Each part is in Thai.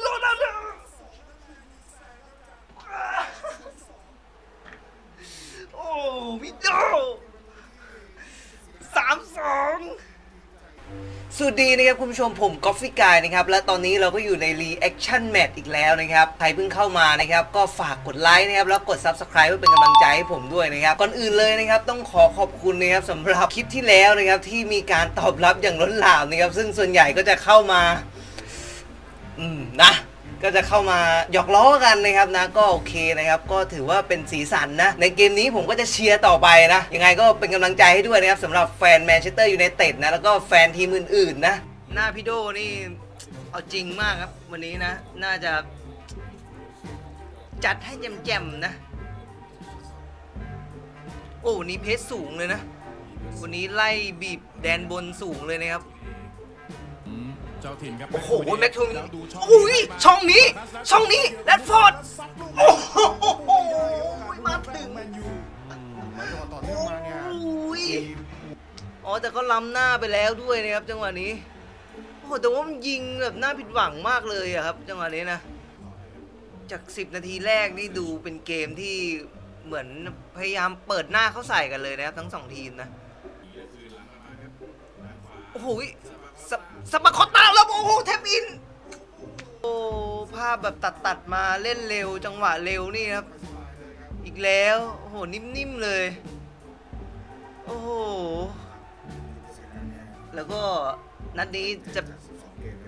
โรนัลโดโอ้วิดโดสามสองสวัสดีนะครับคุณผู้ชมผมกอฟฟี่กายนะครับและตอนนี้เราก็อยู่ใน Reaction Match อีกแล้วนะครับใครเพิ่งเข้ามานะครับก็ฝากกดไลค์นะครับแล้วกด Subscribe เพื่อเป็นกำลังใจให้ผมด้วยนะครับก่อนอื่นเลยนะครับต้องขอขอบคุณนะครับสำหรับคลิปที่แล้วนะครับที่มีการตอบรับอย่างล้นหลามนะครับซึ่งส่วนใหญ่ก็จะเข้ามา อืมนะ ก็จะเข้ามาหยอกล้อกันนะครับนะ ก็โอเคนะครับ ก็ถือว่าเป็นสีสันนะ ในเกมนี้ผมก็จะเชียร์ต่อไปนะ ยังไงก็เป็นกำลังใจให้ด้วยนะครับสำหรับแฟนแมนเชสเตอร์ยูไนเต็ดนะ แล้วก็แฟนทีมอื่นๆนะ หน้าพี่โดนี่เอาจริงมากครับ วันนี้นะ น่าจะ จัดให้แจ่มๆนะ โอ้วันนี้เพชสูงเลยนะ วันนี้ไล่บีบแดนบนสูงเลยนะครับ จ้าถิ่นครับโอ้โหแม็กทูมินแล้วดูช่องโอ้ยช่องนี้ ช่องนี้แรดฟอร์ดโอ้โหมาถึงแมนยูอืมมาจังหวะต่อเนื่องมาเนี่ยโอ้ยอ๋อแต่ก็ล้ำหน้าไปแล้วด้วยนะครับ จังหวะนี้โอ้โหแต่ว่ามันยิงแบบน่าผิดหวังมากเลยอะครับ จังหวะนี้นะจาก 10 นาทีแรกนี่ดูเป็นเกมที่เหมือนพยายามเปิดหน้าเข้าใส่กันเลยนะครับ ทั้งสองทีมนะโอ้โห สสปาคอตตาแล้วโอ้โหแทบอิน โอ้ภาพแบบตัดตัดมาเล่นเร็วจังหวะเร็วนี่ครับ อีกแล้วโอ้โหนิ่มๆเลย โอ้โห แล้วก็นัดนี้จะ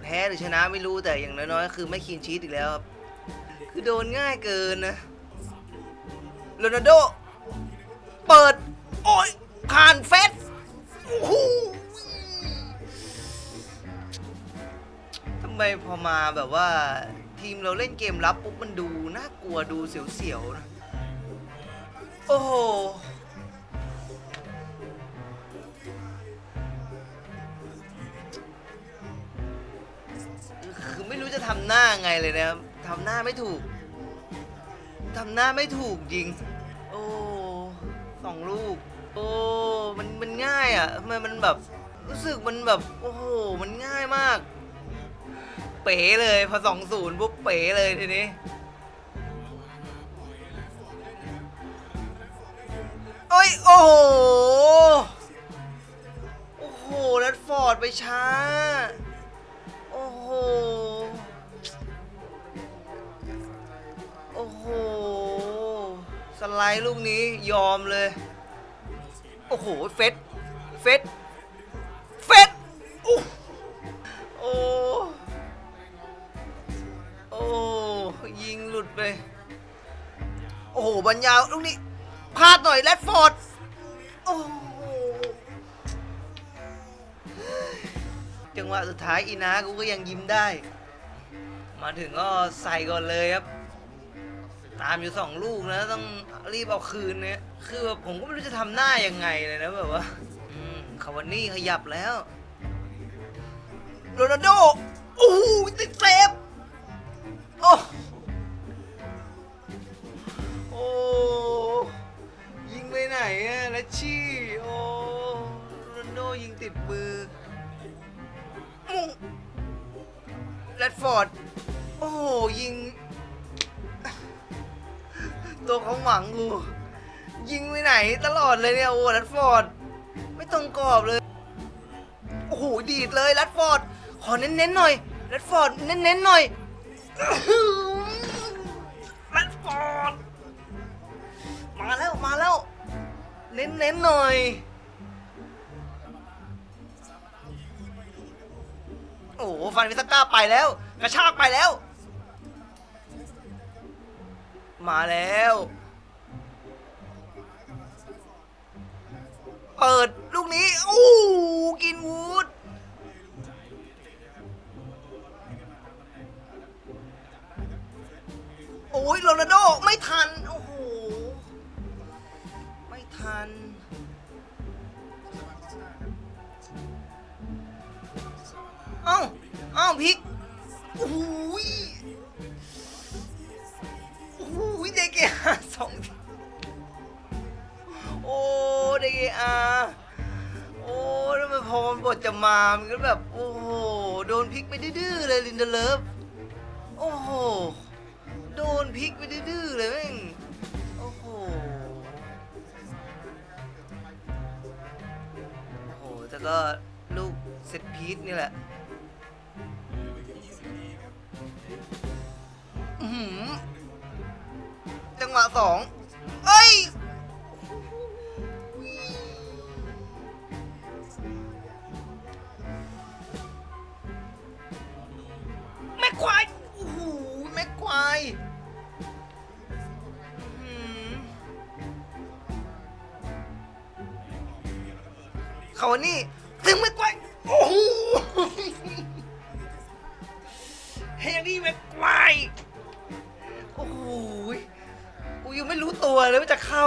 แพ้หรือชนะไม่รู้แต่อย่างน้อยๆ คือไม่คีนชีตอีกแล้วครับ คือโดนง่ายเกินนะโรนัลโด เปิด โอ้ยผ่านเฟสโอ้โห ไมพอมาแบบว่าทีมเราเล่นเกมรับปุ๊บมันดูน่ากลัวดูเสียวๆนะโอ้โหคือไม่รู้จะทำหน้าไงเลยนะครับทำหน้าไม่ถูกทำหน้าไม่ถูกจริง โอ้สองลูก โอ้ มันมันง่ายอะทำไมมันแบบ รู้สึกมันแบบ โอ้โห มันง่ายมาก ป๋เลยพอสองศูนย์ปุ๊บเป๋เลยทีนี้ โอ้ย โอ้โห โอ้โหแรดฟอร์ดไปช้า โอ้โห โอ้โห สไลด์ลูกนี้ยอมเลย โอ้โห เฟสเฟสเฟสโอ้โอ้ ลุดไป โอ้โหบรรยาวลูกนี้พลาดหน่อยแรดฟอร์ด โอ้โหจังหวะสุดท้ายอีนากูก็ยังยิ้มได้ มาถึงก็ใส่ก่อนเลยครับ ตามอยู่สองลูกนะ ต้องรีบเอาคืนเนี่ย คือแบบผมก็ไม่รู้จะทำหน้ายังไงเลยนะแบบว่าคาวานี่ขยับแล้วโรนัลโดโอ้โหติดเซฟโอ้ อะและชี่โอ้โรนัลโดยิงติดมือมุงแรดฟอร์ด โอ้โหยิง ตัวเขาหวังกู ยิงไปไหนตลอดเลยเนี่ย โอ้แรดฟอร์ด ไม่ตรงกรอบเลย โอ้โห ดีดเลยแรดฟอร์ด ขอเน้นๆหน่อยแรดฟอร์ด เน้นๆหน่อยแรดฟอร์ด มาแล้ว มาแล้ว เน้นๆหน่อย โอ้โหฟันวิสก้าไปแล้ว กระชากไปแล้ว มาแล้ว เปิดลูกนี้โอ้กินวูดโอ้ยโรนัลโดไม่ทัน มันพอมันบทจะมามันก็แบบ โอ้โห โดนพลิกไปดื้อๆเลยลินเดเลฟโอ้โห โดนพลิกไปดื้อๆเลยแม่ง โอ้โห โอ้โห แต่ก็ลูกเซตพีทนี่แหละอื้อหือจังหวะสองเอ้ย เขานี่ ถึงแม็กควายโอ้โหเฮนี่แม็กควาโอ้โหกูยังไม่รู้ตัวเลยว่าจะเข้า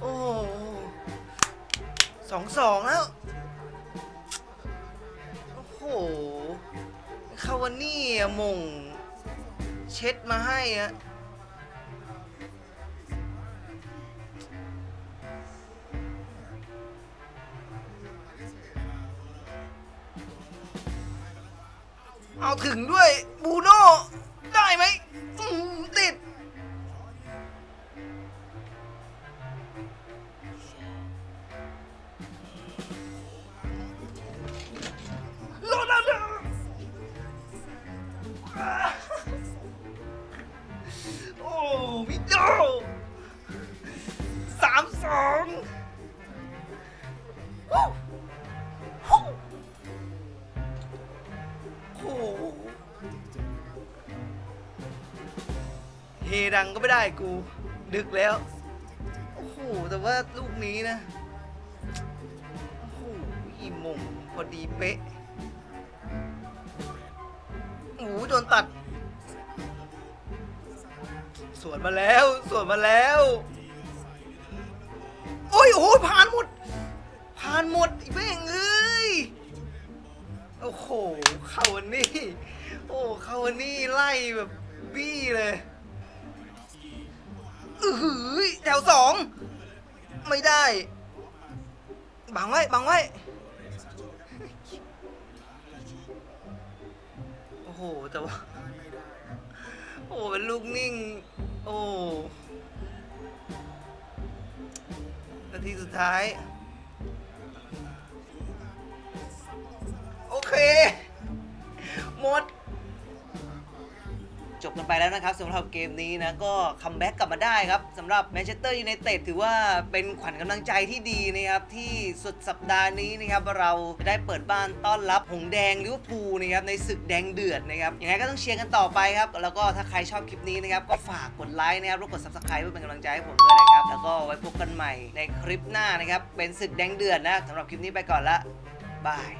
โอ้สองสองแล้ว โอ้โหคาวานี่อะมง เช็ดมาให้อะ เอาถึงด้วยบูโน่ ดังก็ไม่ได้กู ดึกแล้ว โอ้โห แต่ว่าลูกนี้นะ โอ้โหอีมงพอดีเป๊ะโอ้โหโดนตัด สวนมาแล้ว สวนมาแล้ว โอ้ยโอ้ยผ่านหมด ผ่านหมดอีแม่งเอ้ยโอ้โห เข้าวันนี้ โอ้ เข้าวันนี้ไล่แบบบี้เลย อือหือแถวสองไม่ได้ บังไว้ บังไว้ โอ้โห แต่ว่า โอ้เป็นลูกนิ่ง โอ้ นาทีสุดท้าย กันไปแล้วนะครับสำหรับเกมนี้นะก็คัมแบ็กกลับมาได้ครับสำหรับแมนเชสเตอร์ยูไนเต็ดถือว่าเป็นขวัญกำลังใจที่ดีนะครับที่สุดสัปดาห์นี้นะครับเราได้เปิดบ้านต้อนรับหงแดงลิเวอร์พูลนะครับในศึกแดงเดือดนะครับยังไงก็ต้องเชียร์กันต่อไปครับแล้วก็ถ้าใครชอบคลิปนี้นะครับก็ฝากกดไลค์นะครับแล้วกด subscribe เพื่อเป็นกำลังใจให้ผมด้วยนะครับแล้วก็ไว้พบกันใหม่ในคลิปหน้านะครับเป็นศึกแดงเดือดนะสำหรับคลิปนี้ไปก่อนละบาย